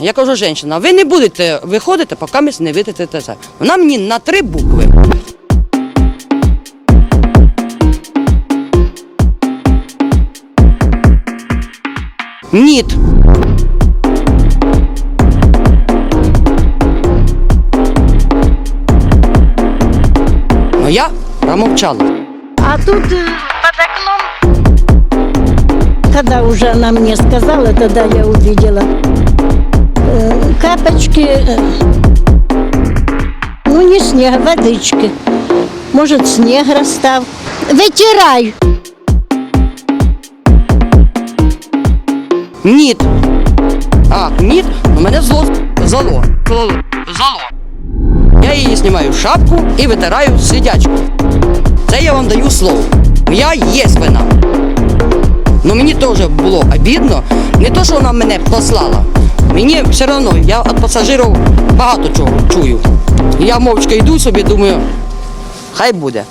Я кажу, жінка, ви не будете виходити, поки ми не видите це. Вона мені на три букви. Ніт. Но я промовчала. А тут э, под окном, когда уже она мне сказала, тогда я увидела капочки, ну не снег, водички. Может, снег растав. Вытирай. Ніт. А, ніт, у мене зло зало. Зало. Я її знімаю шапку і витираю сидячку. Це я вам даю слово. Я є вина. Ну мені теж було обідно. Не то, що вона мене послала. Мені все одно, я від пасажирів багато чого чую. Я мовчки йду собі, думаю, хай буде.